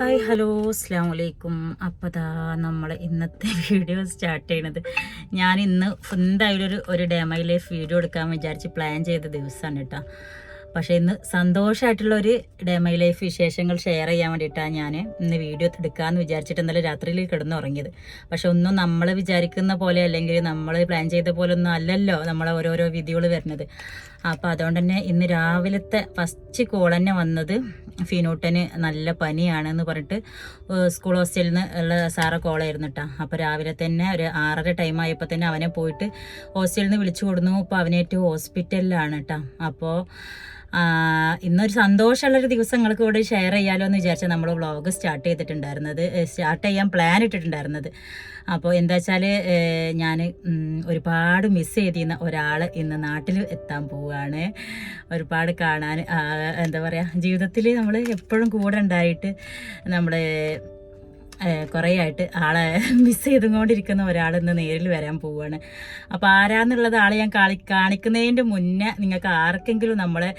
Hi hello അസ്സാം വലൈക്കും അപ്പോൾ ദാ നമ്മൾ ഇന്നത്തെ വീഡിയോ സ്റ്റാർട്ട് ചെയ്യണത്. ഞാൻ ഇന്ന് എന്തായാലും ഒരു ഒരു ഡേമൈ ലൈഫ് വീഡിയോ എടുക്കാൻ വിചാരിച്ച് പ്ലാൻ ചെയ്ത ദിവസമാണ് കേട്ടോ. പക്ഷേ ഇന്ന് സന്തോഷമായിട്ടുള്ള ഒരു ഡേമൈ ലൈഫ് വിശേഷങ്ങൾ ഷെയർ ചെയ്യാൻ വേണ്ടിയിട്ടാണ് ഞാൻ ഇന്ന് വീഡിയോ എടുക്കാമെന്ന് വിചാരിച്ചിട്ട് ഇന്നലെ രാത്രിയിൽ കിടന്ന് ഉറങ്ങിയത് പക്ഷെ ഒന്നും നമ്മൾ വിചാരിക്കുന്ന പോലെ അല്ലെങ്കിൽ നമ്മൾ പ്ലാൻ ചെയ്ത പോലെ ഒന്നും അല്ലല്ലോ നമ്മളെ ഓരോരോ വിധികൾ വരുന്നത്. അപ്പോൾ അതുകൊണ്ട് തന്നെ ഇന്ന് രാവിലത്തെ ഫസ്റ്റ് കോൾ തന്നെ വന്നത് ഫിനൂട്ടന് നല്ല പനിയാണെന്ന് പറഞ്ഞിട്ട് സ്കൂൾ ഹോസ്റ്റലിൽ നിന്ന് ഉള്ള കോൾ കോളായിരുന്നു കേട്ടോ അപ്പോൾ രാവിലെ തന്നെ ഒരു ആറര ടൈം ആയപ്പോൾ തന്നെ അവനെ പോയിട്ട് ഹോസ്റ്റലിൽ നിന്ന് വിളിച്ചു കൊടുന്നു. അപ്പോൾ അവനേറ്റ് ഹോസ്പിറ്റലിലാണ് കേട്ടോ അപ്പോൾ ഇന്നൊരു സന്തോഷമുള്ളൊരു ദിവസം നിങ്ങൾക്ക് കൂടെ ഷെയർ ചെയ്യാലോ എന്ന് വിചാരിച്ചാൽ നമ്മൾ വ്ളോഗ് സ്റ്റാർട്ട് ചെയ്തിട്ടുണ്ടായിരുന്നത് സ്റ്റാർട്ട് ചെയ്യാൻ പ്ലാൻ ഇട്ടിട്ടുണ്ടായിരുന്നത്. അപ്പോൾ എന്താ വെച്ചാൽ ഞാൻ ഒരുപാട് മിസ് ചെയ്തിരുന്ന ഒരാൾ ഇന്ന് നാട്ടിൽ എത്താൻ പോവുകയാണ് ഒരുപാട് കാണാൻ എന്താ പറയുക ജീവിതത്തിൽ നമ്മൾ എപ്പോഴും കൂടെ ഉണ്ടായിട്ട് നമ്മുടെ കുറേ ആയിട്ട് ആളെ മിസ് ചെയ്തുകൊണ്ടിരിക്കുന്ന ഒരാൾ ഇന്ന് നേരിൽ വരാൻ പോവുകയാണ് അപ്പോൾ ആരാന്നുള്ളത് ആളെ ഞാൻ കാണി കാണിക്കുന്നതിന്റെ മുന്നേ നിങ്ങൾക്ക് ആർക്കെങ്കിലും നമ്മളെ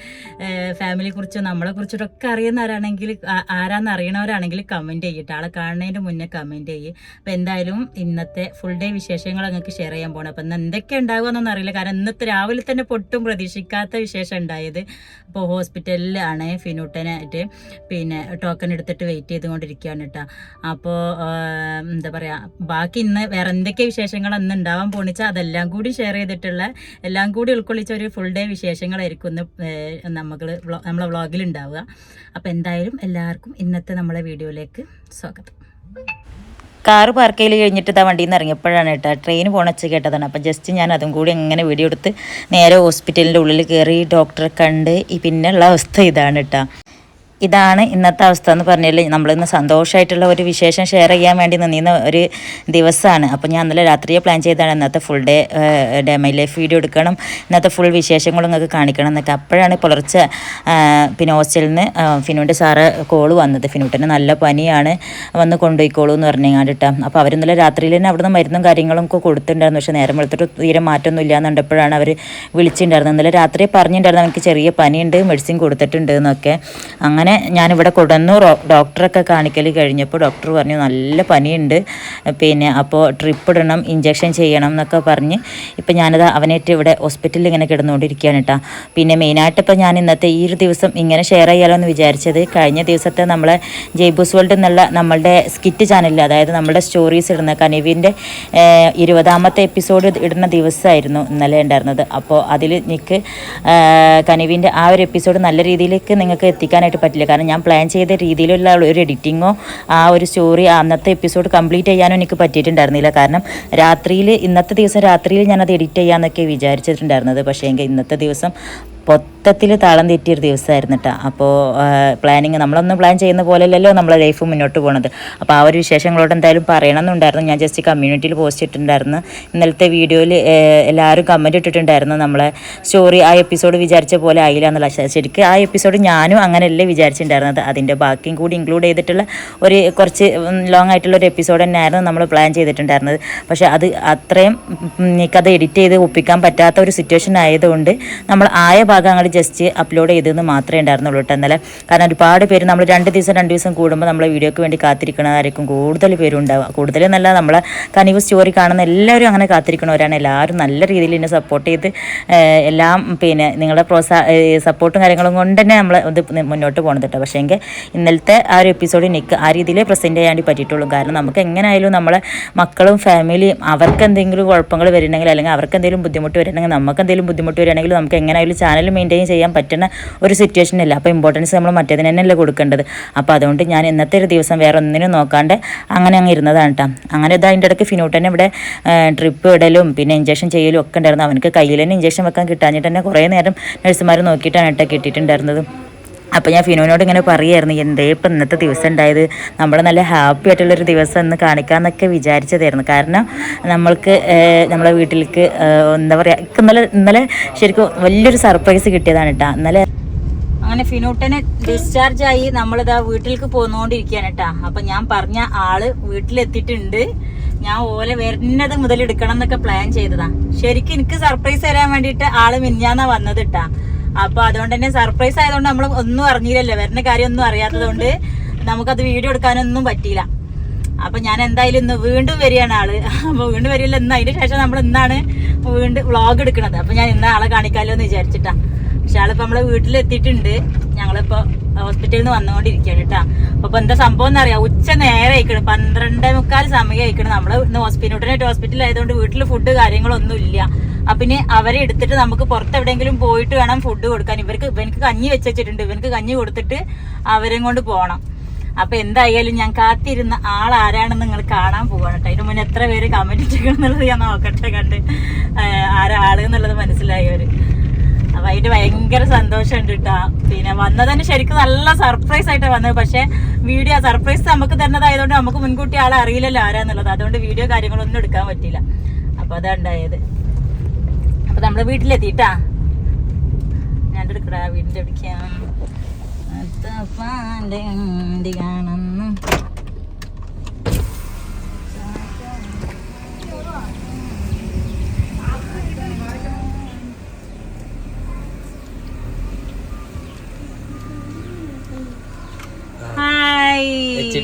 ഫാമിലിയെക്കുറിച്ചോ നമ്മളെ കുറിച്ചിട്ടൊക്കെ അറിയുന്നവരാണെങ്കിൽ ആരാന്ന് അറിയണവരാണെങ്കിൽ കമന്റ് ചെയ്യട്ടെ ആളെ കാണുന്നതിന്റെ മുന്നേ കമന്റ് ചെയ്യും. അപ്പോൾ എന്തായാലും ഇന്നത്തെ ഫുൾ ഡേ വിശേഷങ്ങൾ നിങ്ങൾക്ക് ഷെയർ ചെയ്യാൻ പോകണം അപ്പം ഇന്ന് എന്തൊക്കെ ഉണ്ടാകുമെന്നൊന്നും അറിയില്ല. കാരണം ഇന്നത്തെ രാവിലെ തന്നെ പൊട്ടും പ്രതീക്ഷിക്കാത്ത വിശേഷം ഉണ്ടായത്. അപ്പോൾ ഹോസ്പിറ്റലിലാണ് ഫിനൂട്ടനായിട്ട് പിന്നെ ടോക്കൺ എടുത്തിട്ട് വെയിറ്റ് ചെയ്തുകൊണ്ടിരിക്കുകയാണ് കേട്ടോ അപ്പോൾ എന്താ പറയുക ബാക്കി ഇന്ന് വേറെ എന്തൊക്കെ വിശേഷങ്ങൾ അന്ന് ഉണ്ടാവാൻ പോണിച്ചാൽ അതെല്ലാം കൂടി ഷെയർ ചെയ്തിട്ടുള്ള എല്ലാം കൂടി ഉൾക്കൊള്ളിച്ച ഒരു ഫുൾ ഡേ വിശേഷങ്ങളായിരിക്കും ഇന്ന് നമുക്ക് നമ്മളെ വ്ളോഗിൽ ഉണ്ടാവുക. അപ്പോൾ എന്തായാലും എല്ലാവർക്കും ഇന്നത്തെ നമ്മളെ വീഡിയോയിലേക്ക് സ്വാഗതം. കാറ് പാർക്ക് ചെയ്ത് കഴിഞ്ഞിട്ട് ഇതാ വണ്ടിയിൽ നിന്ന് ഇറങ്ങിയപ്പോഴാണ് കേട്ടോ. ട്രെയിൻ പോണച്ച് കേട്ടതാണ്. അപ്പം ജസ്റ്റ് ഞാൻ അതും കൂടി എങ്ങനെ വീഡിയോ എടുത്ത് നേരെ ഹോസ്പിറ്റലിന്റെ ഉള്ളിൽ കയറി ഡോക്ടറെ കണ്ട് പിന്നെയുള്ള അവസ്ഥ ഇതാണ് കേട്ടോ. ഇതാണ് ഇന്നത്തെ അവസ്ഥ എന്ന് പറഞ്ഞാൽ നമ്മളിന്ന് സന്തോഷമായിട്ടുള്ള ഒരു വിശേഷം ഷെയർ ചെയ്യാൻ വേണ്ടി നിന്നിരുന്ന ഒരു ദിവസമാണ് അപ്പോൾ ഞാൻ ഇന്നലെ രാത്രിയെ പ്ലാൻ ചെയ്താണ് ഇന്നത്തെ full day day my life video എടുക്കണം. ഇന്നത്തെ ഫുൾ വിശേഷങ്ങളും നിങ്ങൾക്ക് കാണിക്കണം എന്നൊക്കെ. അപ്പോഴാണ് പുലർച്ചെ പിന്നെ ഹോസ്റ്റലിൽ നിന്ന് ഫിനുവിന്റെ സാറ് കോൾ വന്നത്. ഫിനുട്ടിന് നല്ല പനിയാണ്. വന്ന് കൊണ്ടുപോയിക്കോളൂ എന്ന് പറഞ്ഞു കണ്ടിട്ടാ അപ്പോൾ അവരിന്നലെ രാത്രിയിൽ തന്നെ അവിടുന്ന് മരുന്നും കാര്യങ്ങളും ഒക്കെ കൊടുത്തിട്ടുണ്ടായിരുന്നു. പക്ഷേ നേരം വെളുത്തിട്ട് തീരെ മാറ്റമൊന്നും ഇല്ല എന്നുണ്ടപ്പോഴാണ് അവർ വിളിച്ചിട്ടുണ്ടായിരുന്നത്. ഇന്നലെ രാത്രി പറഞ്ഞിട്ടുണ്ടായിരുന്നു. എനിക്ക് ചെറിയ പനിയുണ്ട് മെഡിസിൻ കൊടുത്തിട്ടുണ്ട് എന്നൊക്കെ. അങ്ങനെ ഞാനിവിടെ കൊണ്ടുവന്നു ഡോക്ടറൊക്കെ കാണിക്കൽ കഴിഞ്ഞപ്പോൾ ഡോക്ടർ പറഞ്ഞു നല്ല പനിയുണ്ട്. പിന്നെ അപ്പോൾ ട്രിപ്പ് ഇടണം ഇഞ്ചക്ഷൻ ചെയ്യണം എന്നൊക്കെ പറഞ്ഞ് ഇപ്പം ഞാനത് അവനായിട്ട് ഇവിടെ ഹോസ്പിറ്റലിൽ ഇങ്ങനെ കിടന്നുകൊണ്ടിരിക്കുകയാണ് കേട്ടോ പിന്നെ മെയിനായിട്ട് ഇപ്പം ഞാൻ ഇന്നത്തെ ഈ ഒരു ദിവസം ഇങ്ങനെ ഷെയർ ചെയ്യാലോ എന്ന് വിചാരിച്ചത് കഴിഞ്ഞ ദിവസത്തെ നമ്മളെ ജയ്ബൂസ് വേൾഡ് എന്നുള്ള നമ്മളുടെ സ്കിറ്റ് ചാനലിൽ അതായത് നമ്മുടെ സ്റ്റോറീസ് ഇടുന്ന കനിവിന്റെ ഇരുപതാമത്തെ എപ്പിസോഡ് ഇടുന്ന ദിവസമായിരുന്നു ഇന്നലെ ഉണ്ടായിരുന്നത്. അപ്പോൾ അതിൽ എനിക്ക് കനിവിന്റെ ആ ഒരു എപ്പിസോഡ് നല്ല രീതിയിലേക്ക് നിങ്ങൾക്ക് എത്തിക്കാനായിട്ട് പറ്റില്ല. കാരണം ഞാൻ പ്ലാൻ ചെയ്ത രീതിയിലുള്ള ഒരു എഡിറ്റിങ്ങോ ആ ഒരു സ്റ്റോറി അന്നത്തെ എപ്പിസോഡ് കംപ്ലീറ്റ് ചെയ്യാനോ എനിക്ക് പറ്റിയിട്ടുണ്ടായിരുന്നില്ല. കാരണം രാത്രിയിൽ ഇന്നത്തെ ദിവസം രാത്രിയിൽ ഞാനത് എഡിറ്റ് ചെയ്യാമെന്നൊക്കെ വിചാരിച്ചിട്ടുണ്ടായിരുന്നത്. പക്ഷേ എങ്കിൽ ഇന്നത്തെ ദിവസം മൊത്തത്തിൽ താളം തെറ്റിയൊരു ദിവസമായിരുന്നു കേട്ടോ അപ്പോൾ പ്ലാനിങ് നമ്മളൊന്നും പ്ലാൻ ചെയ്യുന്ന പോലെയല്ലല്ലോ നമ്മളെ ലൈഫ് മുന്നോട്ട് പോകുന്നത് അപ്പോൾ ആ ഒരു വിശേഷങ്ങളോട് എന്തായാലും പറയണമെന്നുണ്ടായിരുന്നു. ഞാൻ ജസ്റ്റ് കമ്മ്യൂണിറ്റിയിൽ പോസ്റ്റ് ഇട്ടിട്ടുണ്ടായിരുന്നു. ഇന്നലത്തെ വീഡിയോയിൽ എല്ലാവരും കമന്റ് ഇട്ടിട്ടുണ്ടായിരുന്നു നമ്മളെ സ്റ്റോറി ആ എപ്പിസോഡ് വിചാരിച്ച പോലെ ആയില്ല എന്നുള്ള ശരിക്കും ആ എപ്പിസോഡ് ഞാനും അങ്ങനെയല്ലേ വിചാരിച്ചിട്ടുണ്ടായിരുന്നത്. അതിന്റെ ബാക്കിയും കൂടി ഇൻക്ലൂഡ് ചെയ്തിട്ടുള്ള ഒരു കുറച്ച് ലോങ് ആയിട്ടുള്ള ഒരു എപ്പിസോഡ് തന്നെയായിരുന്നു നമ്മൾ പ്ലാൻ ചെയ്തിട്ടുണ്ടായിരുന്നത്. പക്ഷേ അത് അത്രയും എനിക്കത് എഡിറ്റ് ചെയ്ത് ഒപ്പിക്കാൻ പറ്റാത്ത ഒരു സിറ്റുവേഷൻ ആയതുകൊണ്ട് നമ്മൾ ആയ ഭാഗം ജസ്റ്റ് അപ്ലോഡ് ചെയ്തതെന്ന് മാത്രമേ ഉണ്ടായിരുന്നുള്ളൂ കേട്ടോ ഇന്നലെ. കാരണം ഒരുപാട് പേര് നമ്മൾ രണ്ട് ദിവസം രണ്ട് ദിവസം കൂടുമ്പോൾ നമ്മൾ വീഡിയോക്ക് വേണ്ടി കാത്തിരിക്കണതായിരിക്കും. കൂടുതൽ പേരുണ്ടാവുക കൂടുതൽ എന്നല്ല നമ്മളെ കനിവ് സ്റ്റോറി കാണുന്ന എല്ലാവരും അങ്ങനെ കാത്തിരിക്കണവരാണ്. എല്ലാവരും നല്ല രീതിയിൽ എന്നെ സപ്പോർട്ട് ചെയ്ത് എല്ലാം പിന്നെ നിങ്ങളുടെ പ്രോത്സാ സപ്പോർട്ടും കാര്യങ്ങളും കൊണ്ട് തന്നെ നമ്മൾ ഇത് മുന്നോട്ട് പോകണത് കേട്ടോ. പക്ഷേ എങ്കിൽ ഇന്നലത്തെ ആ ഒരു എപ്പിസോഡ് എനിക്ക് ആ രീതിയിൽ പ്രസന്റ് ചെയ്യാൻ വേണ്ടി പറ്റിയിട്ടുള്ളൂ. കാരണം നമുക്ക് എങ്ങനെയായാലും നമ്മളെ മക്കളും ഫാമിലിയും അവർക്ക് എന്തെങ്കിലും കുഴപ്പങ്ങൾ വരുന്നെങ്കിൽ അല്ലെങ്കിൽ അവർക്ക് എന്തെങ്കിലും ബുദ്ധിമുട്ട് വരുന്നെങ്കിൽ നമുക്ക് എന്തെങ്കിലും ബുദ്ധിമുട്ട് വരികയാണെങ്കിൽ നമുക്ക് എങ്ങനെയായാലും ചാനൽ മെയിന്റെയിൻ ചെയ്യാൻ പറ്റുന്ന ഒരു സിറ്റുവേഷൻ ഇല്ല. അപ്പോൾ ഇമ്പോർട്ടൻസ് നമ്മൾ മറ്റേതിന് തന്നെയല്ലേ കൊടുക്കേണ്ടത്. അപ്പോൾ അതുകൊണ്ട് ഞാൻ ഇന്നത്തെ ഒരു ദിവസം വേറെ ഒന്നിനും നോക്കാണ്ട് അങ്ങനെ അങ്ങ് ഇരുന്നതാണ് കേട്ടോ അങ്ങനെ ഇതാ അതിന്റെ ഇടയ്ക്ക് ഫിനൂട്ടനെ ഇവിടെ ട്രിപ്പ് ഇടലും പിന്നെ ഇഞ്ചക്ഷൻ ചെയ്യലും ഒക്കെ ഉണ്ടായിരുന്നു. അവനക്ക് കയ്യിൽ തന്നെ ഇഞ്ചക്ഷൻ വെക്കാൻ കിട്ടാഞ്ഞിട്ട് തന്നെ കുറേ നേരം നഴ്സുമാർ നോക്കിയിട്ടാണ് കേട്ടോ കിട്ടിയിട്ടുണ്ടായിരുന്നത്. അപ്പോൾ ഞാൻ ഫിനോനോട് ഇങ്ങനെ പറയുമായിരുന്നു എന്തേ ഇപ്പം ഇന്നത്തെ ദിവസം ഉണ്ടായത്? നമ്മൾ നല്ല ഹാപ്പി ആയിട്ടുള്ളൊരു ദിവസം ഇന്ന് കാണിക്കാമെന്നൊക്കെ വിചാരിച്ചതായിരുന്നു. കാരണം നമ്മൾക്ക് നമ്മളെ വീട്ടിലേക്ക് എന്താ പറയുക ഇന്നലെ ഇന്നലെ ശരിക്കും വലിയൊരു സർപ്രൈസ് കിട്ടിയതാണ് കേട്ടോ ഇന്നലെ അങ്ങനെ ഫിനോട്ടനെ ഡിസ്ചാർജ് ആയി നമ്മളിതാ വീട്ടിലേക്ക് പോന്നുകൊണ്ടിരിക്കുകയാണ് കേട്ടാ അപ്പൊ ഞാൻ പറഞ്ഞ ആൾ വീട്ടിലെത്തിയിട്ടുണ്ട്. ഞാൻ ഓലെ വരുന്നത് മുതൽ എടുക്കണം എന്നൊക്കെ പ്ലാൻ ചെയ്തതാ. ശരിക്കും എനിക്ക് സർപ്രൈസ് തരാൻ വേണ്ടിയിട്ട് ആൾ മിന്നാന്നാ വന്നത് ഇട്ടാ അപ്പൊ അതുകൊണ്ട് തന്നെ സർപ്രൈസ് ആയതുകൊണ്ട് നമ്മൾ ഒന്നും അറിഞ്ഞില്ലല്ലോ. വരുന്ന കാര്യം ഒന്നും അറിയാത്തത് കൊണ്ട് നമുക്കത് വീഡിയോ എടുക്കാനൊന്നും പറ്റിയില്ല. അപ്പൊ ഞാൻ എന്തായാലും ഇന്ന് വീണ്ടും വരികയാണ് ആൾ. അപ്പൊ വീണ്ടും വരില്ല ഇന്ന് അതിന് ശേഷം നമ്മൾ ഇന്നാണ് വീണ്ടും വ്ളോഗ് എടുക്കുന്നത്. അപ്പൊ ഞാൻ ഇന്ന് ആളെ കാണിക്കാമല്ലോ എന്ന് വിചാരിച്ചിട്ടാ. പക്ഷെ ആളിപ്പോ നമ്മളെ വീട്ടിലെത്തിയിട്ടുണ്ട്. ഞങ്ങളിപ്പോ ഹോസ്പിറ്റലിൽ നിന്ന് വന്നുകൊണ്ടിരിക്കുകയാണ് കേട്ടാ അപ്പൊ എന്താ സംഭവം എന്ന് എന്നറിയാം? ഉച്ച നേരെ ആയിക്കണം. പന്ത്രണ്ടേ മുക്കാൽ സമയം ആയിക്കണം. നമ്മൾ ഇന്ന് ഹോസ്പിറ്റൽ ഉടനായിട്ട് ഹോസ്പിറ്റലിൽ ആയതുകൊണ്ട് വീട്ടിൽ ഫുഡ് കാര്യങ്ങളൊന്നും ഇല്ല. ഇനി അവരെ എടുത്തിട്ട് നമുക്ക് പുറത്ത് എവിടെയെങ്കിലും പോയിട്ട് വേണം ഫുഡ് കൊടുക്കാൻ. ഇവർക്ക് ഇവനക്ക് കഞ്ഞി വെച്ചിട്ടുണ്ട്. ഇവനക്ക് കഞ്ഞി കൊടുത്തിട്ട് അവരെയും കൊണ്ട് പോകണം അപ്പൊ എന്തായാലും ഞാൻ കാത്തിരുന്ന ആൾ ആരാണെന്ന് നിങ്ങൾ കാണാൻ പോവാണ് കേട്ടോ അതിന് മുന്നേ എത്ര പേര് കമന്റ് ഇട്ടിരിക്കണമെന്നുള്ളത് ഞാൻ നോക്കട്ടെ കണ്ട് ഏഹ് ആരാ ആൾ എന്നുള്ളത് മനസ്സിലായവര് അപ്പൊ അതിന്റെ ഭയങ്കര സന്തോഷമുണ്ട് കേട്ടാ പിന്നെ വന്നതന്നെ ശരിക്കും നല്ല സർപ്രൈസ് ആയിട്ട് വന്നത്. പക്ഷെ വീഡിയോ സർപ്രൈസ് നമുക്ക് തരുന്നതായതുകൊണ്ട് നമുക്ക് മുൻകൂട്ടി ആളെ അറിയില്ലല്ലോ ആരാന്നുള്ളത്. അതുകൊണ്ട് വീഡിയോ കാര്യങ്ങളൊന്നും എടുക്കാൻ പറ്റിയില്ല. അപ്പൊ അതാ ഉണ്ടായത്. അപ്പൊ നമ്മൾ വീട്ടിലെത്തിട്ടാ ഞാൻ എടുക്കടാ വീടിന്റെ അടിക്കാം കാണുന്നു.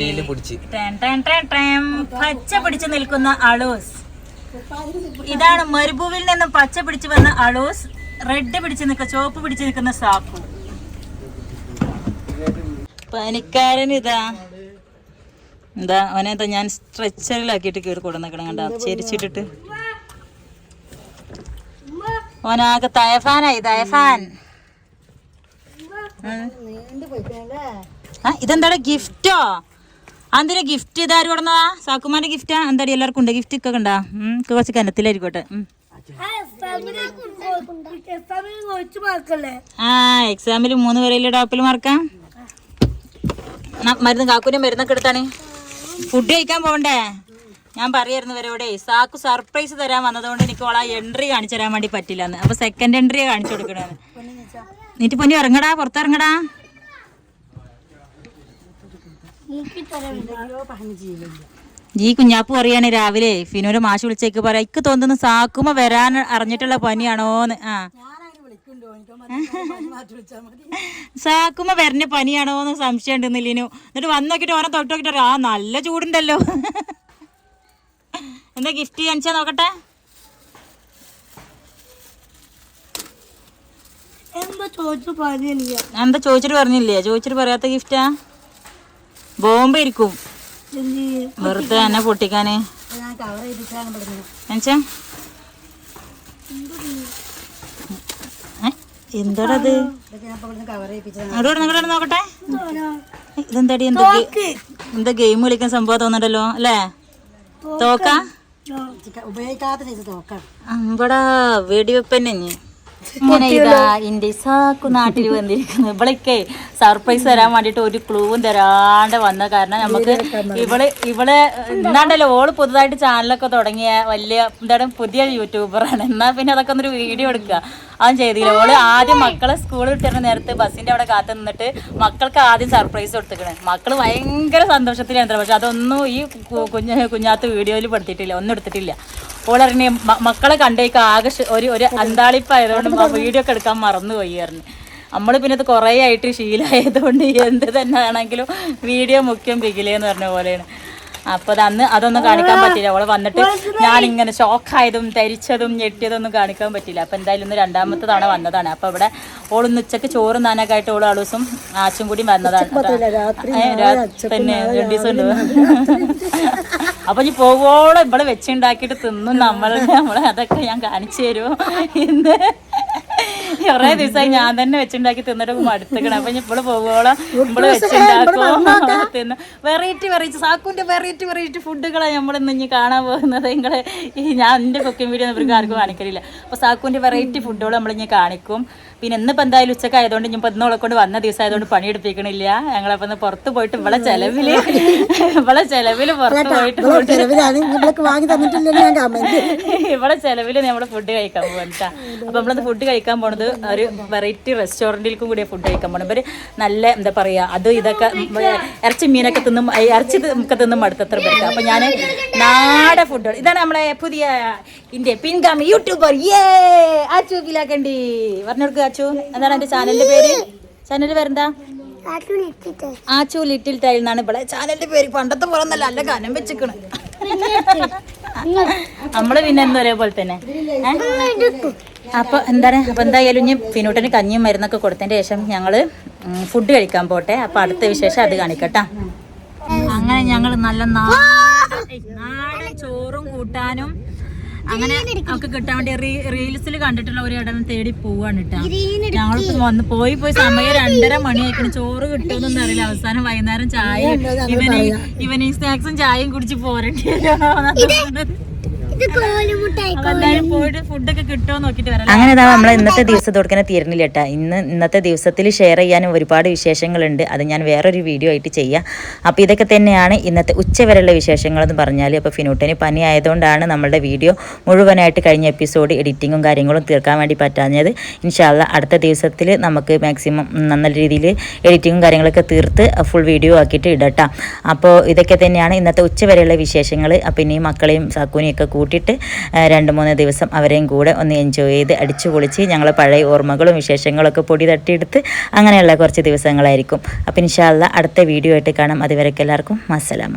ഡിയിൽ പിടിച്ച്. Ten ten ten ten. പച്ച പിടിച്ചു നിൽക്കുന്ന അളൂസ്. ഇതാണ് മരുഭൂവിൽ നിന്നും പച്ച പിടിച്ചു വന്ന അളൂസ്. റെഡ് പിടിച്ചു നിൽക്കുന്ന ചോപ്പ് പിടിച്ചു നിൽക്കുന്ന സാപ്പു. പനിക്കാരൻ ഇതാ. എന്താ അവനെന്താ ഞാൻ സ്ട്രെച്ചറിലാക്കിയിട്ട് കയറി കൊടുന്നേക്കണം കണ്ട? ചെരിച്ചിട്ടിട്ട്. ഓനാകെ തയഫാനായി തയഫാൻ. ഇതെന്താടാ ഗിഫ്റ്റോ? അതിന്റെ ഗിഫ്റ്റ് ഇതാരും കൊടുന്നതാ സാക്കുമാന്റെ ഗിഫ്റ്റാ എന്താടി എല്ലാവർക്കും ഉണ്ട്? ഗിഫ്റ്റ് ഒക്കെ ഉണ്ടാ കുറച്ച് കനത്തിലായിരിക്കോട്ടെ. ആ എക്സാമിൽ മൂന്ന് പേരല്ലേ ടോപ്പിൽ മാർക്കാം മരുന്ന് കാക്കൂനും മരുന്നൊക്കെ എടുത്താണ്. ഫുഡ് കഴിക്കാൻ പോകണ്ടേ ഞാൻ പറയായിരുന്നു ഇവരോടെ സാക്കു സർപ്രൈസ് തരാൻ വന്നതുകൊണ്ട് എനിക്ക് ഓളാ എൻട്രി കാണിച്ചു തരാൻ വേണ്ടി പറ്റില്ല അപ്പൊ സെക്കൻഡ് എൻട്രിയെ കാണിച്ചു കൊടുക്കണെന്ന്. നീറ്റ് പൊന്നി ഇറങ്ങടാ പുറത്തിറങ്ങടാ? ഈ കുഞ്ഞാപ്പ് പറയാണ് രാവിലെ ഫിനോര് മാഷ് വിളിച്ചേക്ക് പറയാ ഇക്ക് തോന്നുന്നു സാക്കുമ വരാൻ അറിഞ്ഞിട്ടുള്ള പനിയാണോന്ന്. ആ. സാക്കുമ വരണ പനിയാണോന്ന് സംശയം ഉണ്ടെന്ന് ലിനു. എന്നിട്ട് വന്ന് നോക്കിട്ട് ഓരോ തൊട്ട് നോക്കിട്ട് ആ നല്ല ചൂടുണ്ടല്ലോ. എന്താ ഗിഫ്റ്റ് കാണിച്ചാ നോക്കട്ടെ? എന്താ ചോദിച്ചു പറഞ്ഞില്ല? എന്താ ചോദിച്ചിട്ട് പറഞ്ഞില്ലേ? ചോദിച്ചിട്ട് പറയാത്ത ഗിഫ്റ്റാ? ബോംബ് ഇരിക്കും വെറുതെ എന്നെ പൊട്ടിക്കാന്. എന്നുവെച്ചാ? എന്താടത്? നോക്കട്ടെ. ഇതെന്താടി എന്താ എന്താ ഗെയിം കളിക്കാൻ സംഭവം തോന്നണ്ടല്ലോ അല്ലേ? തോക്ക. ഉപയോഗിക്കാത്ത അമ്പടാ വെടിവെപ്പന്നെ. ഇങ്ങനെ ഇതാ ഇന്റെ സാക്കു നാട്ടിൽ വന്നിരിക്കുന്നു. ഇവളൊക്കെ സർപ്രൈസ് തരാൻ വേണ്ടിട്ട് ഒരു ക്ലൂവും തരാണ്ട് വന്ന കാരണം നമുക്ക് ഇവൾ ഇവൾ എന്താണ്ടല്ലോ ഓൾ പുതുതായിട്ട് ചാനലൊക്കെ തുടങ്ങിയ വലിയ എന്താണ് പുതിയ യൂട്യൂബറാണ് എന്നാ പിന്നെ അതൊക്കെ ഒന്നൊരു വീഡിയോ എടുക്കുക അതും ചെയ്തില്ല. ഓൾ ആദ്യം മക്കളെ സ്കൂളിൽ വിട്ടിരുന്ന നേരത്ത് ബസ്സിന്റെ അവിടെ കാത്തു നിന്നിട്ട് മക്കൾക്ക് ആദ്യം സർപ്രൈസ് കൊടുത്തിക്കണേ. മക്കൾ ഭയങ്കര സന്തോഷത്തിലാണ് പക്ഷെ അതൊന്നും ഈ കുഞ്ഞ് കുഞ്ഞാത്ത വീഡിയോയിൽ പെടുത്തിയിട്ടില്ല. ഒന്നും എടുത്തിട്ടില്ല. ഓളറിഞ്ഞ മക്കളെ കണ്ടേക്ക് ആകെ ഒരു ഒരു അന്താളിപ്പായതുകൊണ്ട് വീഡിയോ ഒക്കെ എടുക്കാൻ മറന്നുപോയി പറഞ്ഞു. നമ്മൾ പിന്നെ ഇത് കുറേ ആയിട്ട് ശീലമായതുകൊണ്ട് എന്ത് തന്നെ ആണെങ്കിലും വീഡിയോ മുഖ്യം പികിലെന്ന് പറഞ്ഞ പോലെയാണ്. അപ്പൊ അന്ന് അതൊന്നും കാണിക്കാൻ പറ്റില്ല അവൾ വന്നിട്ട് ഞാൻ ഇങ്ങനെ ഷോക്കായതും തരിച്ചതും ഞെട്ടിയതൊന്നും കാണിക്കാൻ പറ്റില്ല അപ്പൊ എന്തായാലും ഇന്ന് രണ്ടാമത്തെ തവണ വന്നതാണ്. അപ്പൊ ഇവിടെ ഓളൊന്ന് ഉച്ചയ്ക്ക് ചോറ് നാനൊക്കെ ആയിട്ട് ഓൾ ആളൂസും ആച്ചും കൂടി വന്നതാണ്. പിന്നെ രണ്ടു ദിവസം ഉണ്ട്. അപ്പൊ ഇനി പോവോളം ഇവിടെ വെച്ചുണ്ടാക്കിയിട്ട് തിന്നും നമ്മൾ നമ്മളെ അതൊക്കെ ഞാൻ കാണിച്ചു തരുമോ ഇന്ന് കുറേ ദിവസമായി ഞാൻ തന്നെ വെച്ചുണ്ടാക്കി തിന്നിട്ട് മടുത്തക്കണം അപ്പൊ ഇപ്പോൾ പോകോളാം പോവോളം വെച്ചുണ്ടാക്കോ തിന്ന്. വെറൈറ്റി വെറൈറ്റി സാക്കുന്റെ വെറൈറ്റി വെറൈറ്റി ഫുഡുകളാണ് നമ്മൾ ഇന്ന് ഇനി കാണാൻ പോകുന്നത്. നിങ്ങളെ ഈ ഞാൻ എന്റെ കുക്കിംഗ് വീഡിയോ ഇവർക്ക് ആർക്കും കാണിക്കലില്ല. അപ്പൊ സാക്കുന്റെ വെറൈറ്റി ഫുഡുകൾ നമ്മൾ ഇനി കാണിക്കും. പിന്നെ ഇന്നിപ്പോ എന്തായാലും ഉച്ചയ്ക്ക് ആയതുകൊണ്ട് ഞാൻ ഇന്നോളെ കൊണ്ട് വന്ന ദിവസം ആയതുകൊണ്ട് പണിയെടുപ്പിക്കണില്ല ഞങ്ങളപ്പോൾ ഒന്ന് പുറത്ത് പോയിട്ട് ഇവളെ ചെലവിൽ ഇവളെ ചെലവിൽ പുറത്ത് പോയിട്ട് ഇവളെ ചെലവിൽ നമ്മൾ ഫുഡ് കഴിക്കാൻ പോകാം അപ്പൊ നമ്മളത് ഫുഡ് കഴിക്കാൻ പോണത് ഒരു വെറൈറ്റി റെസ്റ്റോറന്റിലേക്കും കൂടി ഫുഡ് കഴിക്കാൻ പോകണം ഇവർ നല്ല എന്താ പറയുക അത് ഇതൊക്കെ ഇറച്ചി മീനൊക്കെ തിന്നും ഇറച്ചി ഒക്കെ തിന്നും അടുത്തത്ര പേർക്ക്. അപ്പം ഞാൻ നാടൻ ഫുഡ് ഇതാണ് നമ്മളെ പുതിയ ഇന്ത്യ പിൻഗാമി യൂട്യൂബർ. ഏ അച്ചു പിലാക്കണ്ടി പറഞ്ഞു കൊടുക്കുക അച്ചു എന്താണ് എന്റെ ചാനലിന്റെ പേര്? ചാനലിന്റെ പേരെന്താ? Achu little tile. എന്നാണ് ഇവിടെ ചാനലിന്റെ പേര്. പണ്ടത്തെ പോലെ നല്ല നല്ല ഗാനം വെച്ചിക്കണ്. നമ്മൾ പിന്നെ എന്താ ഒരേപോലെ തന്നെ. ഏ? അപ്പൊ എന്താണ്? അപ്പോൾ എന്തായാലും ഇനി പിന്നോട്ടിന് കഞ്ഞിയും മരുന്നൊക്കെ കൊടുത്തതിന് ശേഷം ഞങ്ങൾ ഫുഡ് കഴിക്കാൻ പോട്ടെ. അപ്പോൾ അടുത്ത വിശേഷം അത് കാണിക്കട്ടാ അങ്ങനെ ഞങ്ങൾ നല്ല നാടൻ ചോറും കൂട്ടാനും അങ്ങനെ നമുക്ക് കിട്ടാൻ വേണ്ടി റീൽസിൽ കണ്ടിട്ടുള്ള ഒരു ഇടം തേടി പോവാണ് കേട്ടോ. ഞങ്ങൾ വന്ന് പോയി പോയി സമയം രണ്ടര മണി ആയിക്കണം ചോറ് കിട്ടുമെന്നൊന്നും അറിയില്ല. അവസാനം വൈകുന്നേരം ചായ ഇവനിങ് ഇവനിങ് സ്നാക്സും ചായയും കുടിച്ച് പോരേണ്ടി അങ്ങനെ ഇതാ നമ്മൾ ഇന്നത്തെ ദിവസം കൊടുക്കുന്ന തീരണില്ല കേട്ടാ. ഇന്ന് ഇന്നത്തെ ദിവസത്തിൽ ഷെയർ ചെയ്യാനും ഒരുപാട് വിശേഷങ്ങളുണ്ട്. അത് ഞാൻ വേറൊരു വീഡിയോ ആയിട്ട് ചെയ്യാം. അപ്പോൾ ഇതൊക്കെ തന്നെയാണ് ഇന്നത്തെ ഉച്ചവരെയുള്ള വിശേഷങ്ങൾ എന്ന് പറഞ്ഞാൽ അപ്പോൾ ഫിനൂട്ടിന് പനി ആയതുകൊണ്ടാണ് നമ്മളുടെ വീഡിയോ മുഴുവനായിട്ട് കഴിഞ്ഞ എപ്പിസോഡ് എഡിറ്റിങ്ങും കാര്യങ്ങളും തീർക്കാൻ വേണ്ടി പറ്റാഞ്ഞത്. ഇൻഷാല്ല അടുത്ത ദിവസത്തിൽ നമുക്ക് മാക്സിമം നല്ല രീതിയിൽ എഡിറ്റിങ്ങും കാര്യങ്ങളൊക്കെ തീർത്ത് ഫുൾ വീഡിയോ ആക്കിയിട്ട് ഇടട്ടാം അപ്പോൾ ഇതൊക്കെ തന്നെയാണ് ഇന്നത്തെ ഉച്ചവരെയുള്ള വിശേഷങ്ങൾ അപ്പോൾ ഇനി മക്കളെയും സാക്കൂനെയും ഒക്കെ കൂട്ടിയിട്ട് രണ്ട് മൂന്ന് ദിവസം അവരെയും കൂടെ ഒന്ന് എൻജോയ് ചെയ്ത് അടിച്ചു പൊളിച്ച് ഞങ്ങൾ പഴയ ഓർമ്മകളും വിശേഷങ്ങളൊക്കെ പൊടി തട്ടിയെടുത്ത് അങ്ങനെയുള്ള കുറച്ച് ദിവസങ്ങളായിരിക്കും. അപ്പം ഇൻഷാല്ല അടുത്ത വീഡിയോ ആയിട്ട് കാണാം. അതുവരെക്കെല്ലാവർക്കും അസ്സലാമ